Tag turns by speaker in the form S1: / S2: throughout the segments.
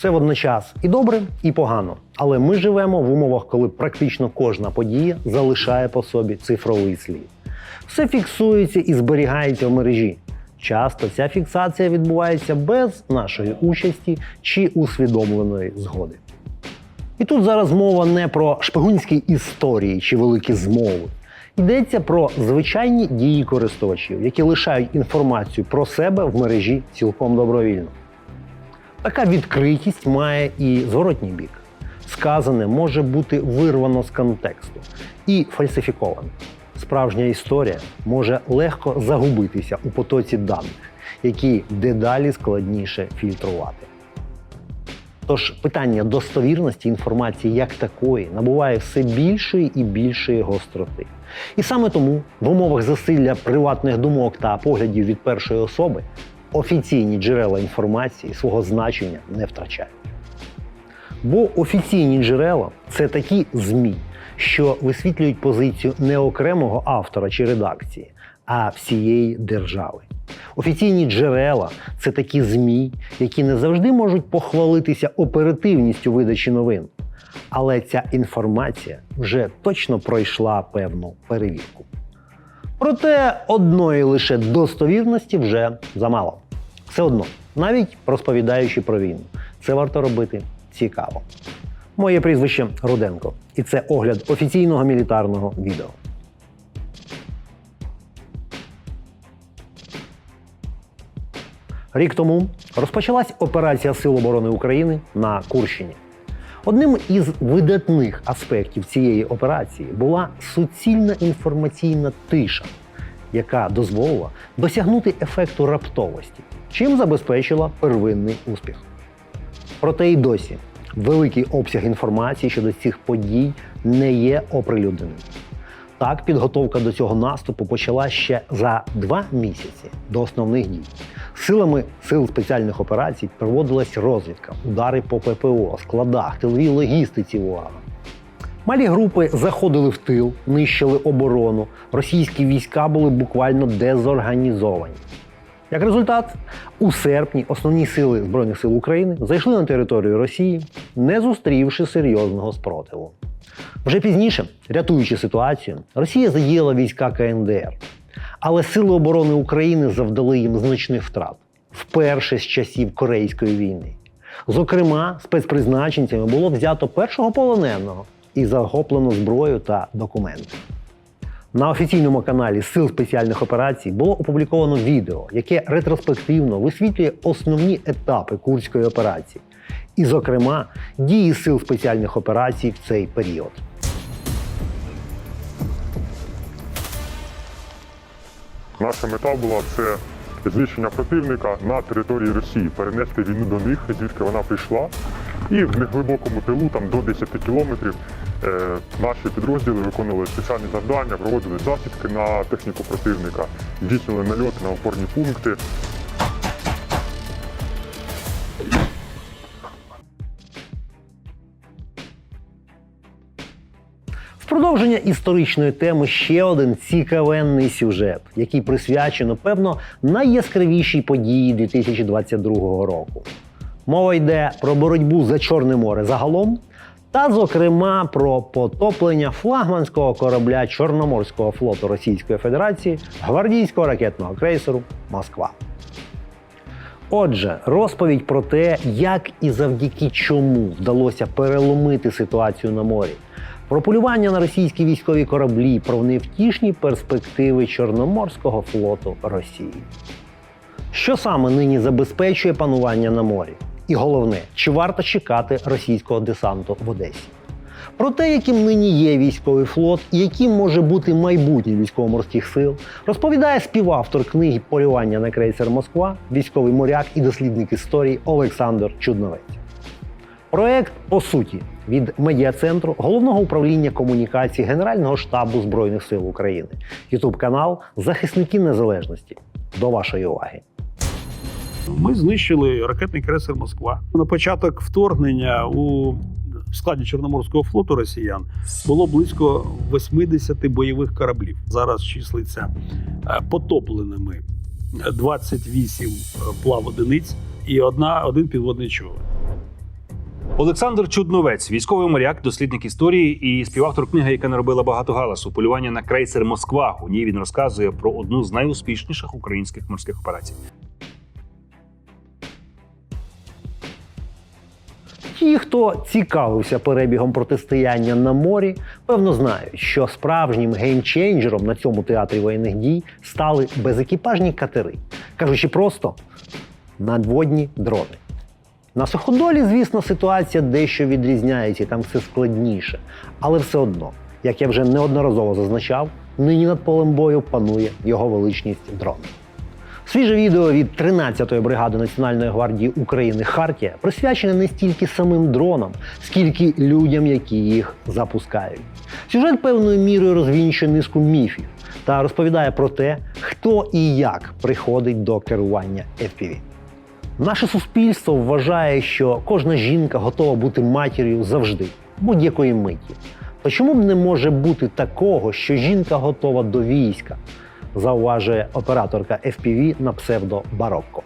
S1: Це водночас і добре, і погано. Але ми живемо в умовах, коли практично кожна подія залишає по собі цифровий слід. Все фіксується і зберігається в мережі. Часто ця фіксація відбувається без нашої участі чи усвідомленої згоди. І тут зараз мова не про шпигунські історії чи великі змови. Йдеться про звичайні дії користувачів, які лишають інформацію про себе в мережі цілком добровільно. Така відкритість має і зворотній бік. Сказане може бути вирвано з контексту і фальсифіковане. Справжня історія може легко загубитися у потоці даних, які дедалі складніше фільтрувати. Тож питання достовірності інформації як такої набуває все більшої і більшої гостроти. І саме тому в умовах засилля приватних думок та поглядів від першої особи офіційні джерела інформації свого значення не втрачають. Бо офіційні джерела це такі ЗМІ, що висвітлюють позицію не окремого автора чи редакції, а всієї держави. Офіційні джерела це такі ЗМІ, які не завжди можуть похвалитися оперативністю видачі новин. Але ця інформація вже точно пройшла певну перевірку. Проте одної лише достовірності вже замало. Все одно, навіть розповідаючи про війну, це варто робити цікаво. Моє прізвище Руденко, і це огляд офіційного мілітарного відео. Рік тому розпочалась операція Сил оборони України на Курщині. Одним із видатних аспектів цієї операції була суцільна інформаційна тиша, яка дозволила досягнути ефекту раптовості, чим забезпечила первинний успіх. Проте й досі великий обсяг інформації щодо цих подій не є оприлюдненим. Так, підготовка до цього наступу почала ще за два місяці до основних дій. Силами сил спеціальних операцій проводилась розвідка, удари по ППО, складах, тиловій логістиці ворога. Малі групи заходили в тил, нищили оборону. Російські війська були буквально дезорганізовані. Як результат, у серпні основні сили Збройних сил України зайшли на територію Росії, не зустрівши серйозного спротиву. Вже пізніше, рятуючи ситуацію, Росія задіяла війська КНДР. Але Сили оборони України завдали їм значних втрат вперше з часів Корейської війни. Зокрема, спецпризначенцями було взято першого полоненого і захоплено зброю та документи. На офіційному каналі Сил спеціальних операцій було опубліковано відео, яке ретроспективно висвітлює основні етапи Курської операції, і, зокрема, дії сил спеціальних операцій в цей період.
S2: Наша мета була це знищення противника на території Росії, перенести війну до них, звідки вона прийшла. І в неглибокому тилу, там до 10 кілометрів, наші підрозділи виконували спеціальні завдання, проводили засідки на техніку противника, здійснювали нальоти на опорні пункти.
S1: Продовження історичної теми ще один цікавенний сюжет, який присвячено, певно, найяскравішій події 2022 року. Мова йде про боротьбу за Чорне море загалом, та, зокрема, про потоплення флагманського корабля Чорноморського флоту Російської Федерації гвардійського ракетного крейсеру Москва. Отже, розповідь про те, як і завдяки чому вдалося переломити ситуацію на морі, про полювання на російські військові кораблі, про невтішні перспективи Чорноморського флоту Росії. Що саме нині забезпечує панування на морі? І головне, чи варто чекати російського десанту в Одесі? Про те, яким нині є військовий флот і яким може бути майбутнє військово-морських сил, розповідає співавтор книги Полювання на крейсер Москва, військовий моряк і дослідник історії Олександр Чудновець. Проект, по суті, від медіа-центру головного управління комунікації Генерального штабу Збройних сил України, Ютуб канал Захисники Незалежності. До вашої уваги.
S3: Ми знищили ракетний крейсер Москва. На початок вторгнення у складі Чорноморського флоту росіян було близько 80 бойових кораблів. Зараз числиться е, потопленими 28 плав одиниць і одна один підводний човен.
S4: Олександр Чудновець, військовий моряк, дослідник історії і співавтор книги, яка наробила багато галасу полювання на крейсер Москва. У ній він розказує про одну з найуспішніших українських морських операцій.
S1: Ті, хто цікавився перебігом протистояння на морі, певно знають, що справжнім геймченджером на цьому театрі воєнних дій стали безекіпажні катери. Кажучи просто, надводні дрони. На суходолі, звісно, ситуація дещо відрізняється, і там все складніше. Але все одно, як я вже неодноразово зазначав, нині над полем бою панує його величність дрон. Свіже відео від 13-ї бригади Національної гвардії України Хартія присвячене не стільки самим дронам, скільки людям, які їх запускають. Сюжет певною мірою розвінчує низку міфів та розповідає про те, хто і як приходить до керування FPV. Наше суспільство вважає, що кожна жінка готова бути матір'ю завжди, будь-якої миті. То чому б не може бути такого, що жінка готова до війська? Зауважує операторка FPV на псевдо Барокко.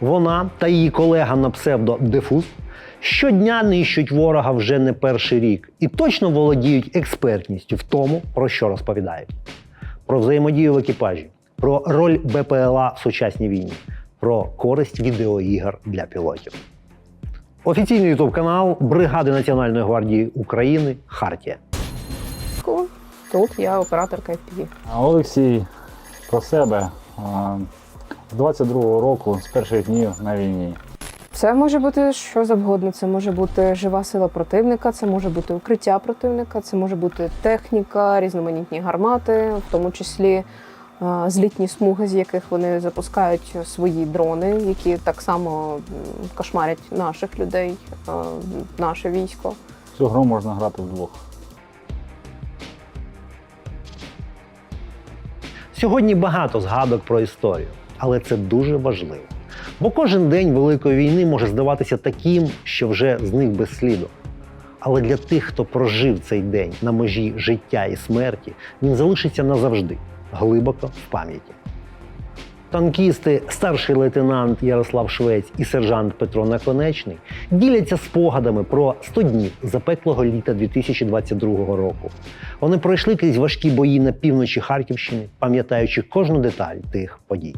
S1: Вона та її колега на псевдо Дефуз щодня нищуть ворога вже не перший рік і точно володіють експертністю в тому, про що розповідають: про взаємодію в екіпажі, про роль БПЛА в сучасній війні, про користь відеоігр для пілотів. Офіційний ютуб канал Бригади Національної гвардії України Хартія.
S5: Тут я операторка FPV.
S6: Олексій про себе з 22-го року, з перших днів на війні.
S5: Це може бути що завгодно. Це може бути жива сила противника, це може бути укриття противника, це може бути техніка, різноманітні гармати, в тому числі злітні смуги, з яких вони запускають свої дрони, які так само кошмарять наших людей, наше військо.
S6: Цю гру можна грати вдвох.
S1: Сьогодні багато згадок про історію, але це дуже важливо. Бо кожен день Великої війни може здаватися таким, що вже зник без сліду. Але для тих, хто прожив цей день на межі життя і смерті, він залишиться назавжди, глибоко в пам'яті. Танкісти, старший лейтенант Ярослав Швець і сержант Петро Наконечний діляться спогадами про 100 днів запеклого літа 2022 року. Вони пройшли крізь важкі бої на півночі Харківщини, пам'ятаючи кожну деталь тих подій.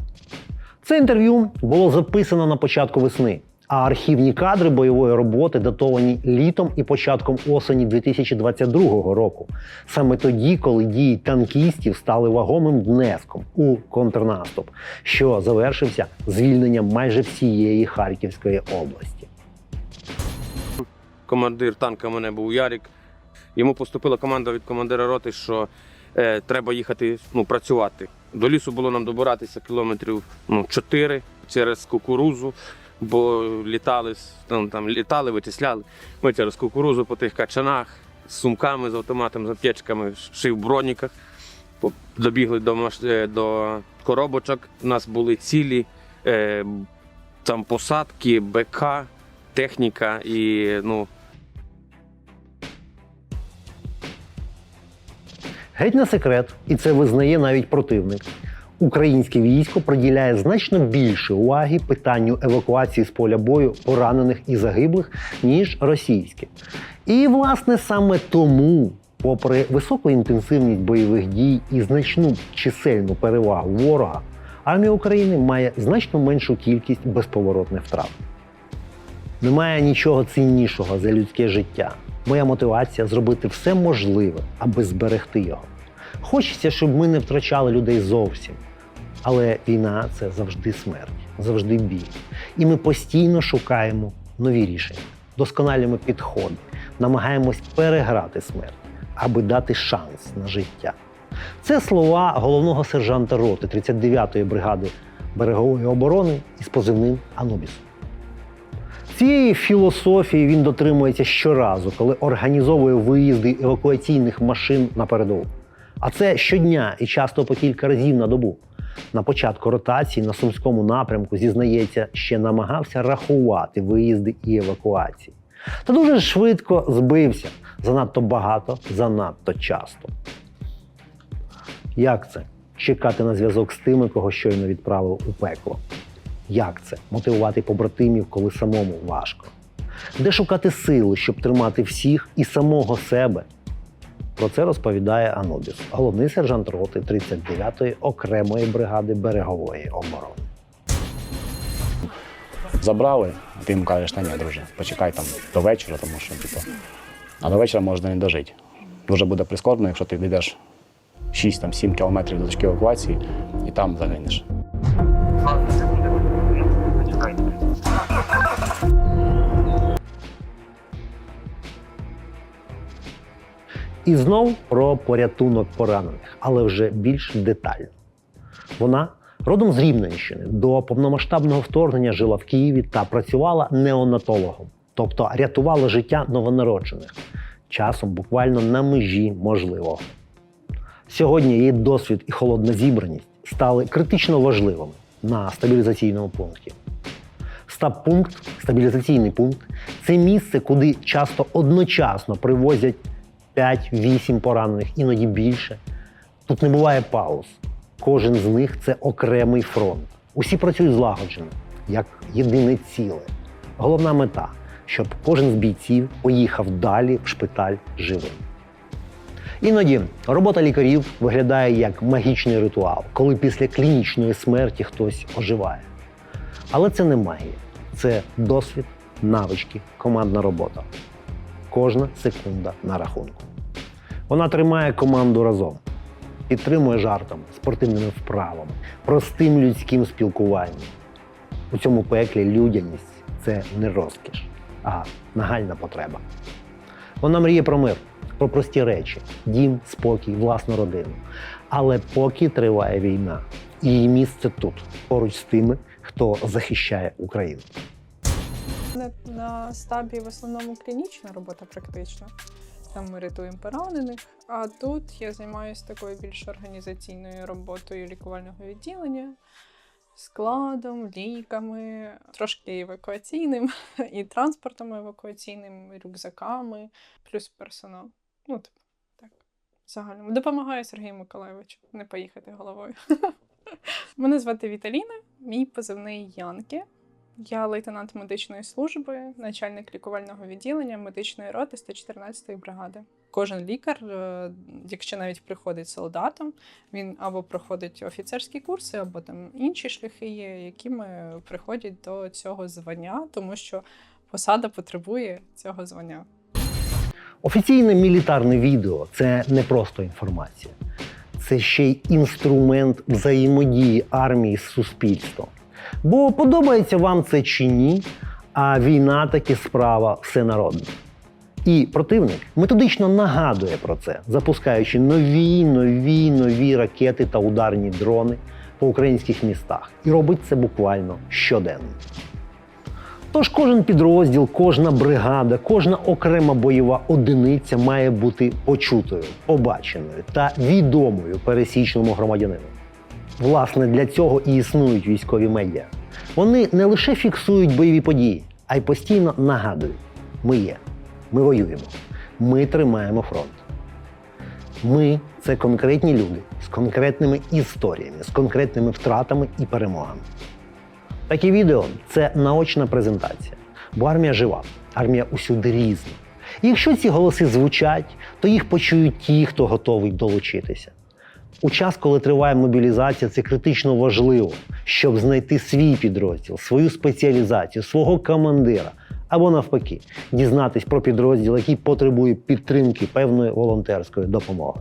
S1: Це інтерв'ю було записано на початку весни, а архівні кадри бойової роботи датовані літом і початком осені 2022 року, саме тоді, коли дії танкістів стали вагомим внеском у контрнаступ, що завершився звільненням майже всієї Харківської області.
S7: командир танка мене був Ярік. Йому поступила команда від командира роти, що е, треба їхати ну, працювати. До лісу було нам добиратися кілометрів ну, 4 через кукурузу, бо літали, там, там, літали, вичисляли. Ми через кукурузу по тих качанах з сумками, з автоматом, з аптечками, шив броніках. Добігли до, е, до коробочок. У нас були цілі, е, там посадки, БК, техніка і ну,
S1: Геть на секрет, і це визнає навіть противник. Українське військо приділяє значно більше уваги питанню евакуації з поля бою поранених і загиблих, ніж російське. І, власне, саме тому, попри високу інтенсивність бойових дій і значну чисельну перевагу ворога, армія України має значно меншу кількість безповоротних втрат. Немає нічого ціннішого за людське життя. Моя мотивація зробити все можливе, аби зберегти його. Хочеться, щоб ми не втрачали людей зовсім. Але війна це завжди смерть, завжди біль. І ми постійно шукаємо нові рішення, досконалюємо підходи, намагаємось переграти смерть, аби дати шанс на життя. Це слова головного сержанта роти 39-ї бригади берегової оборони із позивним Анубіс. Цієї філософії він дотримується щоразу, коли організовує виїзди евакуаційних машин на передову. А це щодня і часто по кілька разів на добу. На початку ротації на сумському напрямку, зізнається, ще намагався рахувати виїзди і евакуації. Та дуже швидко збився занадто багато, занадто часто. Як це? Чекати на зв'язок з тими, кого щойно відправив у пекло. Як це мотивувати побратимів, коли самому важко? Де шукати сили, щоб тримати всіх і самого себе? Про це розповідає Анубіс, головний сержант роти 39-ї окремої бригади берегової оборони.
S8: забрали, а ти їм кажеш, та ні, друже, почекай там до вечора, тому що типу, а до вечора можна не дожити. Дуже буде прискорбно, якщо ти йдеш 6-7 кілометрів до точки евакуації і там загинеш.
S1: І знов про порятунок поранених, але вже більш детально. Вона родом з Рівненщини до повномасштабного вторгнення жила в Києві та працювала неонатологом, тобто рятувала життя новонароджених, часом буквально на межі можливого. Сьогодні її досвід і холодна зібраність стали критично важливими на стабілізаційному пункті. Стаб-пункт, стабілізаційний пункт це місце, куди часто одночасно привозять 5-8 поранених, іноді більше. Тут не буває пауз. Кожен з них це окремий фронт. Усі працюють злагоджено, як єдине ціле. Головна мета, щоб кожен з бійців поїхав далі в шпиталь живим. Іноді робота лікарів виглядає як магічний ритуал, коли після клінічної смерті хтось оживає. Але це не магія, це досвід, навички, командна робота. Кожна секунда на рахунку. Вона тримає команду разом, підтримує жартами, спортивними вправами, простим людським спілкуванням. У цьому пеклі людяність це не розкіш, а нагальна потреба. Вона мріє про мир, про прості речі, дім, спокій, власну родину. Але поки триває війна, її місце тут, поруч з тими, хто захищає Україну.
S9: На, стабі в основному клінічна робота практично. Там ми рятуємо поранених. А тут я займаюся такою більш організаційною роботою лікувального відділення, складом, ліками, трошки евакуаційним, і транспортом евакуаційним, і рюкзаками, плюс персонал. Ну, типу, так, загально. Допомагаю Сергію Миколайовичу не поїхати головою. Мене звати Віталіна, мій позивний Янки. Я лейтенант медичної служби, начальник лікувального відділення медичної роти 114-ї бригади. Кожен лікар, е, якщо навіть приходить солдатом, він або проходить офіцерські курси, або там інші шляхи є, якими приходять до цього звання, тому що посада потребує цього звання.
S1: Офіційне мілітарне відео це не просто інформація, це ще й інструмент взаємодії армії з суспільством. Бо подобається вам це чи ні, а війна таки справа всенародна. І противник методично нагадує про це, запускаючи нові, нові, нові ракети та ударні дрони по українських містах. І робить це буквально щоденно. Тож кожен підрозділ, кожна бригада, кожна окрема бойова одиниця має бути почутою, побаченою та відомою пересічному громадянину. Власне, для цього і існують військові медіа. Вони не лише фіксують бойові події, а й постійно нагадують: ми є, ми воюємо, ми тримаємо фронт. Ми це конкретні люди з конкретними історіями, з конкретними втратами і перемогами. Такі відео це наочна презентація, бо армія жива, армія усюди різна. І якщо ці голоси звучать, то їх почують ті, хто готовий долучитися. У час, коли триває мобілізація, це критично важливо, щоб знайти свій підрозділ, свою спеціалізацію, свого командира або навпаки, дізнатись про підрозділ, який потребує підтримки певної волонтерської допомоги.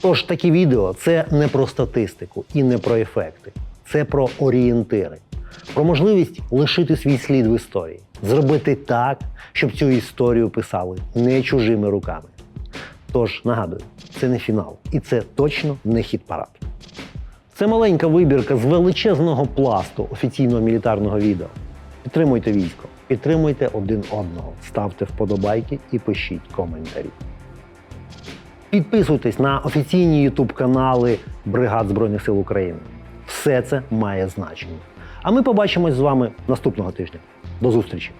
S1: Тож такі відео це не про статистику і не про ефекти, це про орієнтири, про можливість лишити свій слід в історії, зробити так, щоб цю історію писали не чужими руками. Тож нагадую, це не фінал, і це точно не хід парад. Це маленька вибірка з величезного пласту офіційного мілітарного відео. Підтримуйте військо, підтримуйте один одного, ставте вподобайки і пишіть коментарі. Підписуйтесь на офіційні ютуб канали Бригад Збройних сил України. Все це має значення. А ми побачимось з вами наступного тижня. До зустрічі!